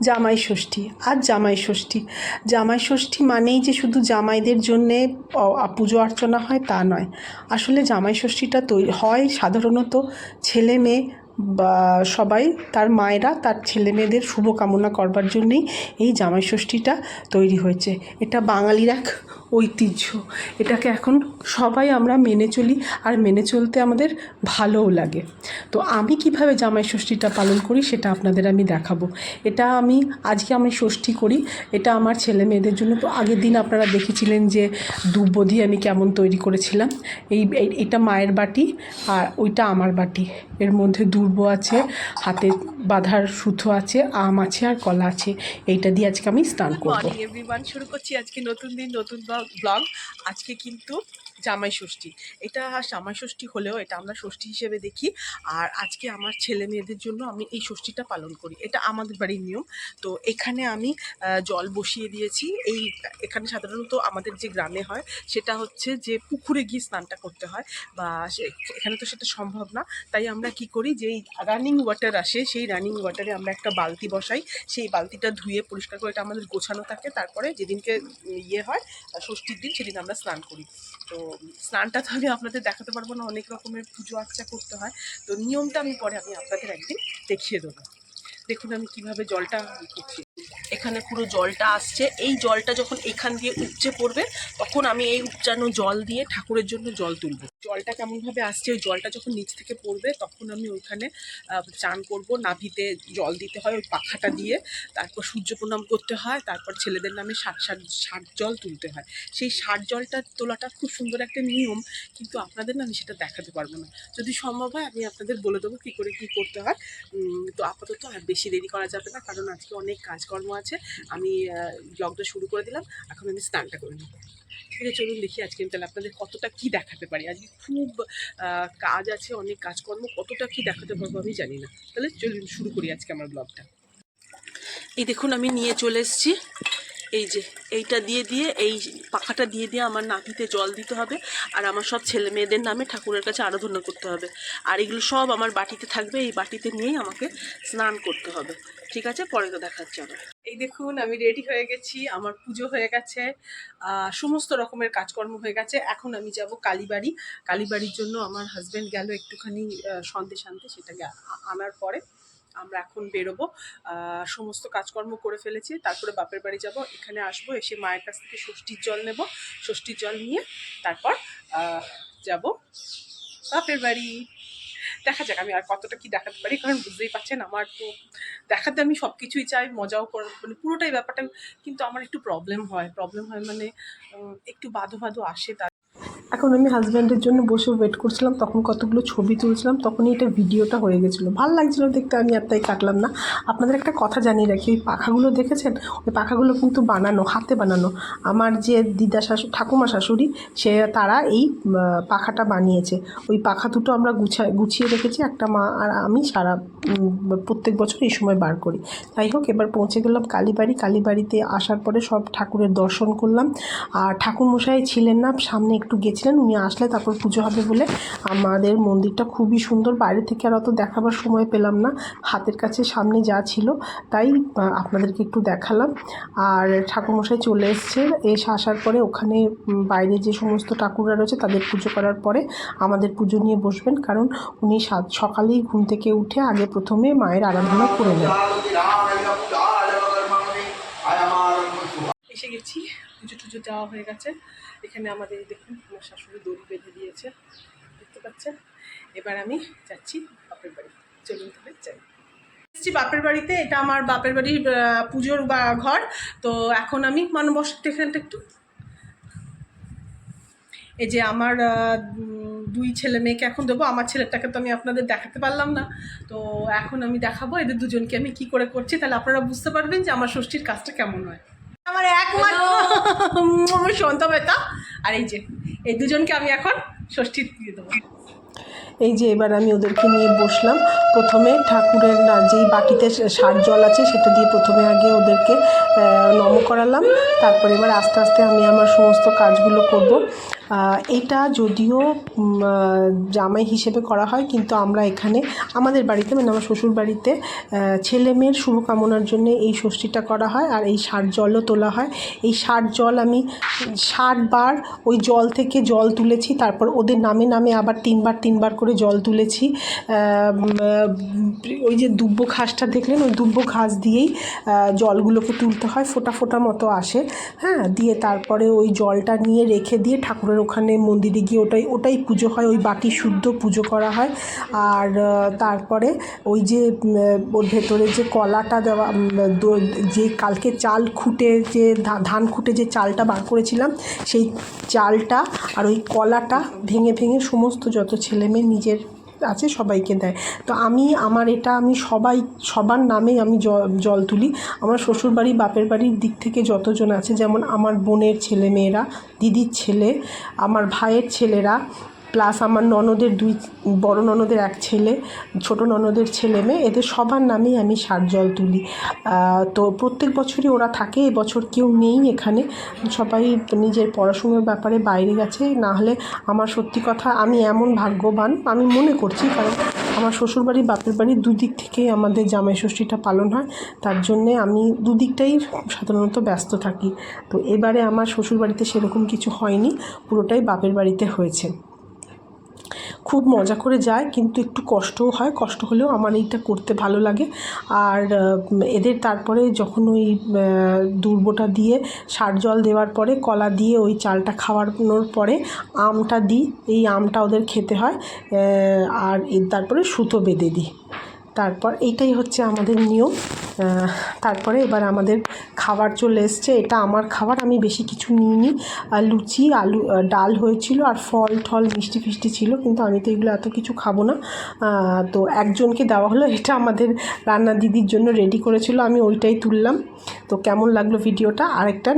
জামাই ষষ্ঠী। আর জামাই ষষ্ঠী। জামাই ষষ্ঠী মানেই যে শুধু জামাইদের জন্যে পুজো অর্চনা হয় তা নয়। আসলে জামাই ষষ্ঠীটা তৈরি হয় সাধারণত ছেলে মেয়ে সবাই, তার মায়েরা, তার ছেলে মেয়েদের শুভকামনা করবার জন্যেই এই জামাই ষষ্ঠীটা তৈরি হয়েছে। এটা বাঙালির এক ঐতিহ্য। এটাকে এখন সবাই আমরা মেনে চলি আর মেনে চলতে আমাদের ভালোও লাগে। তো আমি কীভাবে জামাই ষষ্ঠীটা পালন করি সেটা আপনাদের আমি দেখাবো। এটা আমি আজকে আমি ষষ্ঠী করি। এটা আমার ছেলে মেয়েদের জন্য। তো আগের দিন আপনারা দেখেছিলেন যে দুব্বধি আমি কেমন তৈরি করেছিলাম। এই এটা মায়ের বাটি আর ওইটা আমার বাটি। এর মধ্যে দুর্ব আছে হাতে বাঁধার সুতো আছে আম আছে আর কলা আছে। এইটা দিয়ে আজকে আমি স্নান করব। শুরু করছি আজকে নতুন দিন নতুন ব্লগ আজকে কিন্তু জামাই ষষ্ঠী। এটা জামাই ষষ্ঠী হলেও এটা আমরা ষষ্ঠী হিসেবে দেখি। আর আজকে আমার ছেলে মেয়েদের জন্য আমি এই ষষ্ঠীটা পালন করি। এটা আমাদের বাড়ির নিয়ম। তো এখানে আমি জল বসিয়ে দিয়েছি। এই এখানে সাধারণত আমাদের যে গ্রামে হয়, সেটা হচ্ছে যে পুকুরে গিয়ে স্নানটা করতে হয়। বা এখানে তো সেটা সম্ভব না। তাই আমরা কি করি যেই রানিং ওয়াটার আসে, সেই রানিং ওয়াটারে আমরা একটা বালতি বসাই। সেই বালতিটা ধুয়ে পরিষ্কার করে এটা আমাদের গোছানো থাকে। তারপরে যেদিনকে ইয়ে হয়, ষষ্ঠীর দিন সেদিন আমরা স্নান করি। তো স্নানটা তো আমি আপনাদের দেখাতে পারব না, অনেক রকমের পুজো আর্চা করতে হয়। তো নিয়মটা আমি পরে আমি আপনাদের একদিন দেখিয়ে দেবো। দেখুন আমি কীভাবে জলটা করছি। এখানে পুরো জলটা আসছে। এই জলটা যখন এখান দিয়ে উপচে পড়বে, তখন আমি এই উপচানো জল দিয়ে ঠাকুরের জন্য জল তুলবো। জলটা কেমনভাবে আসছে, ওই জলটা যখন নিচ থেকে পড়বে তখন আমি ওইখানে চান করব, নাভিতে জল দিতে হয় ওই পাখাটা দিয়ে, তারপর সূর্য প্রণাম করতে হয়, তারপর ছেলেদের নামে ষাট ষাট ষাট জল তুলতে হয়। সেই ষাট জলটা তোলাটা খুব সুন্দর একটা নিয়ম, কিন্তু আপনাদের না আমি সেটা দেখাতে পারব না। যদি সম্ভব হয় আমি আপনাদের বলে দেবো কী করে কী করতে হয়। তো আপাতত আর বেশি দেরি করা যাবে না, কারণ আজকে অনেক কাজকর্ম আছে। আমি ব্লগটা শুরু করে দিলাম, এখন আমি স্নানটা করে নেব ঠিক চলুন দেখি আজকে আমি তাহলে আপনাদের কতটা কী দেখাতে পারি। আজকে খুব কাজ আছে, অনেক কাজকর্ম, কতটা কী দেখাতে পারব আমি জানি না। তাহলে চলুন শুরু করি আজকে আমার ব্লগটা। এই দেখুন আমি নিয়ে চলে এসেছি। এই যে, এইটা দিয়ে দিয়ে, এই পাখাটা দিয়ে দিয়ে আমার নাভিতে জল দিতে হবে আর আমার সব ছেলে মেয়েদের নামে ঠাকুরের কাছে আরাধনা করতে হবে। আর এগুলো সব আমার বাটিতে থাকবে, এই বাটিতে নিয়েই আমাকে স্নান করতে হবে। ঠিক আছে? পরে তো দেখাচ্ছি আবার। এই দেখুন, আমি রেডি হয়ে গেছি, আমার পুজো হয়ে গেছে সমস্ত রকমের কাজকর্ম হয়ে গেছে। এখন আমি যাব কালীবাড়ি। কালীবাড়ির জন্য আমার হাজব্যান্ড গেল একটুখানি সন্দেশ আনতে সেটাকে আনার পরে। আমরা এখন বেরোবো। সমস্ত কাজকর্ম করে ফেলেছি, তারপরে বাপের বাড়ি যাব। এখানে আসব, এসে মায়ের কাছ থেকে ষষ্ঠীর জল নেব। ষষ্ঠীর জল নিয়ে তারপর যাব বাপের বাড়ি। দেখা যাক, আমি আর কতটা কি দেখাতে পারি, কারণ বুঝতেই পারছেন আমার তো দেখাতে আমি সব কিছুই চাই, মজাও কর মানে পুরোটাই ব্যাপারটা, কিন্তু আমার একটু প্রবলেম হয়। প্রবলেম হয় মানে একটু বাধো বাধো আসে তার এখন আমি হাজব্যান্ডের জন্য বসে ওয়েট করছিলাম, তখন কতগুলো ছবি তুলছিলাম, তখনই এটা ভিডিওটা হয়ে গেছিল। ভালো লাগছিল দেখতে, আমি আর তাই কাটলাম না। আপনাদের একটা কথা জানিয়ে রাখি, ওই পাখাগুলো দেখেছেন? ওই পাখাগুলো কিন্তু বানানো, হাতে বানানো। আমার যে দিদা শাশু, ঠাকুমা শাশুড়ি, সে, তারা এই পাখাটা বানিয়েছে। ওই পাখা দুটো আমরা গুছা, গুছিয়ে রেখেছি, একটা মা আর আমি সারা প্রত্যেক বছর এই সময় বার করি। যাই হোক, এবার পৌঁছে গেলাম কালীবাড়ি। কালীবাড়িতে আসার পরে সব ঠাকুরের দর্শন করলাম। আর ঠাকুরমশাই ছিলেন না, সামনে একটু গেছিলেন উনি আসলে তারপর পুজো হবে বলে আমাদের মন্দিরটা খুবই সুন্দর। বাইরে থেকে আর অত দেখাবার সময় পেলাম না। হাতের কাছে সামনে যা ছিল তাই আপনাদেরকে একটু দেখালাম। আর ঠাকুরমশাই চলে এসছে এসে আসার পরে ওখানে বাইরে যে সমস্ত ঠাকুররা রয়েছে তাদের পুজো করার পরে আমাদের পুজো নিয়ে বসবেন। কারণ উনি সকালেই ঘুম থেকে উঠে আগে প্রথমে মায়ের আরাধনা করে নেন। এসে গেছি। পুজো দেওয়া হয়ে গেছে। এখানে আমাদের দেখুন, আমার শাশুড়ি দড়ি বেঁধে দিয়েছে। দেখতে পাচ্ছেন? এবার আমি যাচ্ছি বাপের বাড়ি। চলুন তাহলে যাই। বাপের বাড়িতে, এটা আমার বাপের বাড়ির পুজোর বা ঘর। তো এখন আমি মানে বসতে এখানটা একটু। এই যে আমার দুই ছেলে মেয়েকে এখন দেবো, আমার ছেলেটাকে তো আমি আপনাদের দেখাতে পারলাম না। তো এখন আমি দেখাবো, এদের দুজনকে আমি কি করে করছি, তাহলে আপনারা বুঝতে পারবেন যে আমার ষষ্ঠীর কাজটা কেমন হয়। আমার একমাত্র সন্তা বেতা আর এই যে এই দুজনকে আমি এখন ষষ্ঠী দিয়ে দেবো। এই যে এবার আমি ওদেরকে নিয়ে বসলাম। প্রথমে ঠাকুরের যেই বাটিতে সার জল আছে সেটা দিয়ে প্রথমে আগে ওদেরকে নম করালাম। তারপরে এবার আস্তে আস্তে আমি আমার সমস্ত কাজগুলো করব। এটা যদিও জামাই হিসেবে করা হয়, কিন্তু আমরা এখানে আমাদের বাড়িতে মানে আমার শ্বশুর বাড়িতে ছেলে মেয়ের শুভকামনার জন্য এই ষষ্ঠীটা করা হয় আর এই সার জলও তোলা হয়। এই ষাট জল আমি ষাট বার ওই জল থেকে জল তুলেছি, তারপর ওদের নামে নামে আবার তিনবার তিনবার করে জল তুলেছি। ওই যে দুব্ব ঘাসটা দেখলেন? ওই দুব্ব ঘাস দিয়েই জলগুলোকে তুলতে হয়, ফোঁটা ফোঁটা মতো আসে। হ্যাঁ দিয়ে তারপরে ওই জলটা নিয়ে রেখে দিয়ে ঠাকুরের ওখানে মন্দিরে গিয়ে ওটাই ওটাই পুজো হয়, ওই বাটি শুদ্ধ পুজো করা হয়। আর তারপরে ওই যে ওর ভেতরে যে কলাটা দেওয়া যে কালকে চাল খুঁটে যে ধান খুঁটে যে চালটা বার করেছিলাম, সেই চালটা আর ওই কলাটা ভেঙে ভেঙে সমস্ত যত ছেলেমেয়ে নিজের আছে, সবাইকে দেয়। তো আমি, আমার এটা আমি সবাই, সবার নামে আমি জল তুলি। আমার শ্বশুরবাড়ি, বাপের বাড়ির দিক থেকে যতজন আছে, যেমন আমার বোনের ছেলে মেয়েরা দিদির ছেলে, আমার ভাইয়ের ছেলেরা প্লাস আমার ননদের দুই, বড় ননদের এক ছেলে, ছোট ননদের ছেলে মেয়ে, এদের সবার নামেই আমি সার জল তুলি। তো প্রত্যেক বছরই ওরা থাকে, এবছর কেউ নেই এখানে। সবাই নিজের পড়াশুনোর ব্যাপারে বাইরে গেছে, না হলে আমার সত্যি কথা আমি এমন ভাগ্যবান, আমি মনে করছি কারণ আমার শ্বশুরবাড়ি, বাপের বাড়ি দুদিক থেকেই আমাদের জামাই ষষ্ঠীটা পালন হয়। তার জন্যে আমি দুদিকটাই সাধারণত ব্যস্ত থাকি। তো এবারে আমার শ্বশুরবাড়িতে সেরকম কিছু হয়নি, পুরোটাই বাপের বাড়িতে হয়েছে। খুব মজা করে যায়, কিন্তু একটু কষ্টও হয়। কষ্ট হলেও আমার এইটা করতে ভালো লাগে। আর এদের তারপরে যখন ওই দুর্বটা দিয়ে সার জল দেওয়ার পরে, কলা দিয়ে ওই চালটা খাওয়ানোর পরে আমটা দিই। এই আমটা ওদের খেতে হয়। আর তারপরে সুতো বেঁধে দিই। তারপর এইটাই হচ্ছে আমাদের নিয়ম। তারপরে এবার আমাদের খাবার চলে এসছে। এটা আমার খাবার, আমি বেশি কিছু নিইনি। আর লুচি, আলু ডাল হয়েছিল আর ফল টল মিষ্টি ফিষ্টি ছিল, কিন্তু আমি তো এগুলো এত কিছু খাব না। তো একজনকে দেওয়া হলো, এটা আমাদের রান্না দিদির জন্য রেডি করেছিল, আমি ওইটাই তুললাম। তো কেমন লাগল ভিডিওটা? আরেকটা